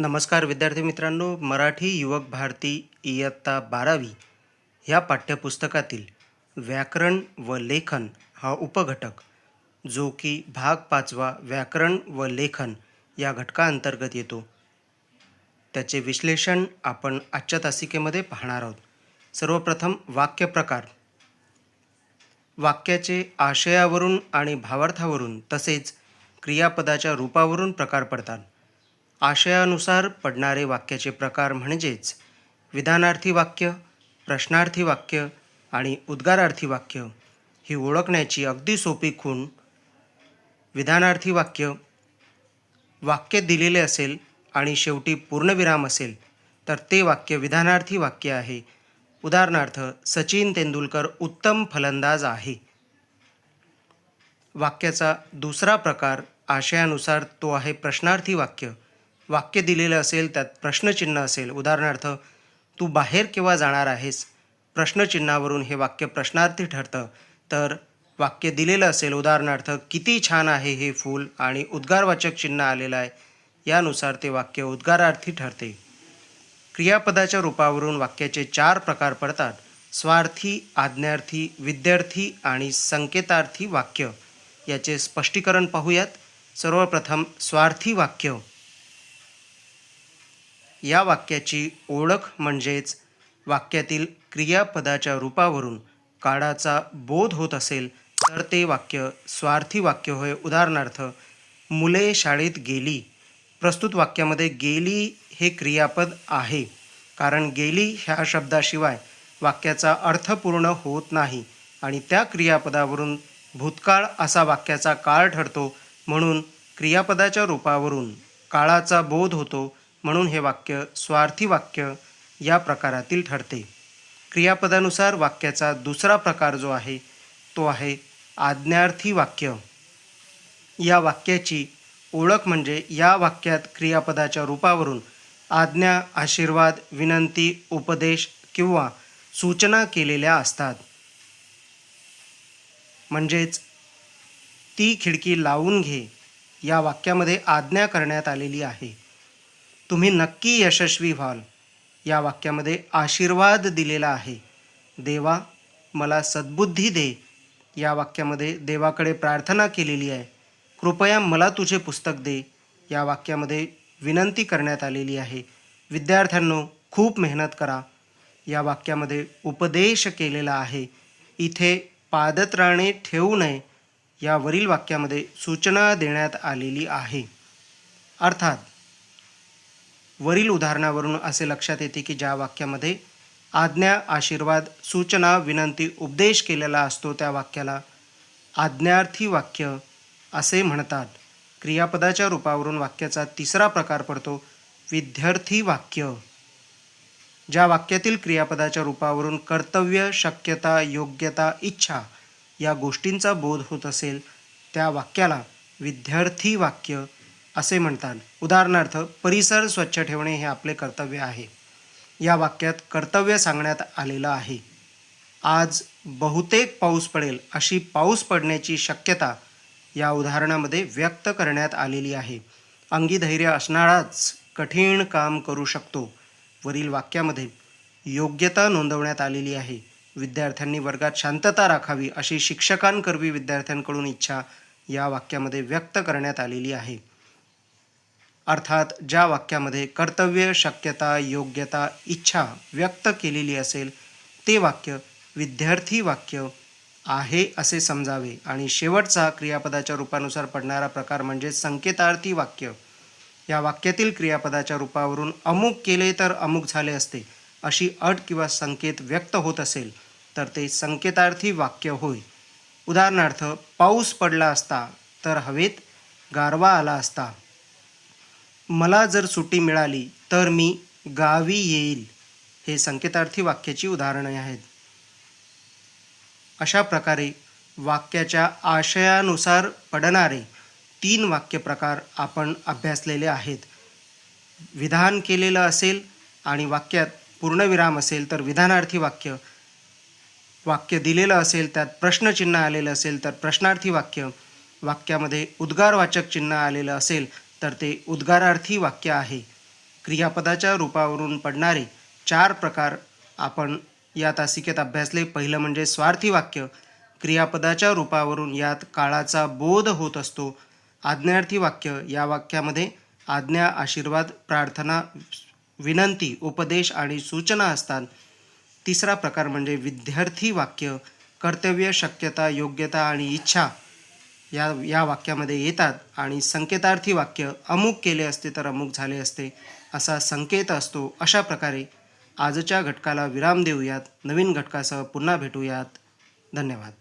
नमस्कार विद्यार्थी मित्रांनो मराठी युवक भारती इयत्ता बारावी ह्या पाठ्यपुस्तकातील व्याकरण व लेखन हा उपघटक जो की भाग पाचवा व्याकरण व लेखन या घटकाअंतर्गत येतो. त्याचे विश्लेषण आपण आजच्या तासिकेमध्ये पाहणार आहोत. सर्वप्रथम वाक्यप्रकार वाक्याचे आशयावरून आणि भावार्थावरून तसेच क्रियापदाच्या रूपावरून प्रकार पडतात. आशयानुसार पडणारे वाक्याचे प्रकार म्हणजेच विधानार्थी वाक्य प्रश्नार्थी वाक्य आणि उद्गारार्थी वाक्य ही ओळखण्याची अगदी सोपी खूण विधानार्थी वाक्य. वाक्य दिलेले असेल आणि शेवटी पूर्णविराम असेल तर ते वाक्य विधानार्थी वाक्य आहे. उदाहरणार्थ सचिन तेंडुलकर उत्तम फलंदाज आहे. वाक्याचा दुसरा प्रकार आशयानुसार तो आहे प्रश्नार्थी वाक्य. वाक्य दिलेलं असेल त्यात प्रश्नचिन्ह असेल. उदाहरणार्थ तू बाहेर केव्हा जाणार आहेस? प्रश्नचिन्हावरून हे वाक्य प्रश्नार्थी ठरतं. तर वाक्य दिलेलं असेल उदाहरणार्थ किती छान आहे हे फूल आणि उद्गारवाचक चिन्ह आलेलं आहे. यानुसार ते वाक्य उद्गारार्थी ठरते. क्रियापदाच्या रूपावरून वाक्याचे चार प्रकार पडतात. स्वार्थी आज्ञार्थी विद्यार्थी आणि संकेतार्थी वाक्य. याचे स्पष्टीकरण पाहूयात. सर्वप्रथम स्वार्थी वाक्य. या वाक्याची ओळख म्हणजेच वाक्यातील क्रियापदाच्या रूपावरून काळाचा बोध होत असेल तर ते वाक्य स्वार्थी वाक्य होय. उदाहरणार्थ मुले शाळेत गेली. प्रस्तुत वाक्यामध्ये गेली हे क्रियापद आहे. कारण गेली ह्या शब्दाशिवाय वाक्याचा अर्थ पूर्ण होत नाही आणि त्या क्रियापदावरून भूतकाळ असा वाक्याचा काळ ठरतो म्हणून क्रियापदाच्या रूपावरून काळाचा बोध होतो म्हणून हे वाक्य स्वार्थी वाक्य या प्रकारातील ठरते. क्रियापदानुसार वाक्याचा दुसरा प्रकार जो आहे तो आहे आज्ञार्थी वाक्य. या वाक्याची ओळख म्हणजे या वाक्यात क्रियापदाच्या रूपावरून आज्ञा आशीर्वाद विनंती उपदेश किंवा सूचना केलेल्या असतात. म्हणजेच ती खिडकी लावून घे या वाक्यामध्ये आज्ञा करण्यात आलेली आहे. तुम्ही नक्की यशस्वी व्हाल. या वाक्यामध्ये आशीर्वाद दिलेला आहे. देवा मला सद्बुद्धी दे. या वाक्यामध्ये देवाकडे प्रार्थना केलेली आहे. कृपया मला तुझे पुस्तक दे. या वाक्यामध्ये विनंती करण्यात आलेली आहे. विद्यार्थ्यांनो खूप मेहनत करा. या वाक्यामध्ये उपदेश केलेला आहे. इथे पादत्राणे ठेवू नये. यावरील वाक्यामध्ये सूचना देण्यात आलेली आहे. अर्थात वरील उदाहरणावरून असे लक्षात येते की ज्या वाक्यामध्ये आज्ञा आशीर्वाद सूचना विनंती उपदेश केलेला असतो त्या वाक्याला आज्ञार्थी वाक्य असे म्हणतात. क्रियापदाच्या रूपावरून वाक्याचा तिसरा प्रकार पडतो विद्यार्थी वाक्य. ज्या वाक्यातील क्रियापदाच्या रूपावरून कर्तव्य शक्यता योग्यता इच्छा या गोष्टींचा बोध होत असेल त्या वाक्याला विद्यार्थी वाक्य असे म्हणतात. उदाहरणार्थ परिसर स्वच्छ ठेवणे हे आपले कर्तव्य आहे. या वाक्यात कर्तव्य सांगण्यात आलेलं आहे. आज बहुतेक पाऊस पडेल अशी पाऊस पडण्याची शक्यता या उदाहरणामध्ये व्यक्त करण्यात आलेली आहे. अंगी धैर्य असणाराच कठीण काम करू शकतो. वरील वाक्यामध्ये योग्यता नोंदवण्यात आलेली आहे. विद्यार्थ्यांनी वर्गात शांतता राखावी अशी शिक्षकांकरवी विद्यार्थ्यांकडून इच्छा या वाक्यामध्ये व्यक्त करण्यात आलेली आहे. अर्थात ज्या वाक्यामध्ये कर्तव्य शक्यता योग्यता इच्छा व्यक्त केलेली असेल ते वाक्य विद्यार्थी वाक्य आहे असे समजावे. आणि शेवटचा क्रियापदाच्या रूपानुसार पडणारा प्रकार म्हणजे संकेतार्थी वाक्य. या वाक्यातील क्रियापदाच्या रूपावरून अमुक केले तर अमुक झाले असते अशी अट किंवा संकेत व्यक्त होत असेल तर ते संकेतार्थी वाक्य होय. उदाहरणार्थ पाऊस पडला असता तर हवेत गारवा आला असता. मला जर सुट्टी मिळाली तर मी गावी येईल. हे संकेतार्थी वाक्याची उदाहरणे आहेत. अशा प्रकारे वाक्याच्या आशयानुसार पडणारे तीन वाक्यप्रकार आपण अभ्यासलेले आहेत. विधान केलेलं असेल आणि वाक्यात पूर्णविराम असेल तर विधानार्थी वाक्य. वाक्य दिलेलं असेल त्यात प्रश्नचिन्ह आलेलं असेल तर प्रश्नार्थी वाक्य. वाक्यामध्ये उद्गारवाचक चिन्ह आलेलं असेल तर ते उद्गारार्थी वाक्य आहे. क्रियापदाच्या रूपावरून पडणारे चार प्रकार आपण या तासिकेत अभ्यासले. पहिलं म्हणजे स्वार्थी वाक्य. क्रियापदाच्या रूपावरून यात काळाचा बोध होत असतो. आज्ञार्थी वाक्य. या वाक्यामध्ये आज्ञा आशीर्वाद प्रार्थना विनंती उपदेश आणि सूचना असतात. तिसरा प्रकार म्हणजे विद्यार्थी वाक्य. कर्तव्य शक्यता योग्यता आणि इच्छा या या वाक्यामध्ये येतात आणि संकेतार्थी वाक्य अमुक केले असते तर अमुक झाले असते असा संकेत असतो. अशा प्रकारे आजच्या घटकाला विराम देऊयात. नवीन घटकासह पुन्हा भेटूयात. धन्यवाद.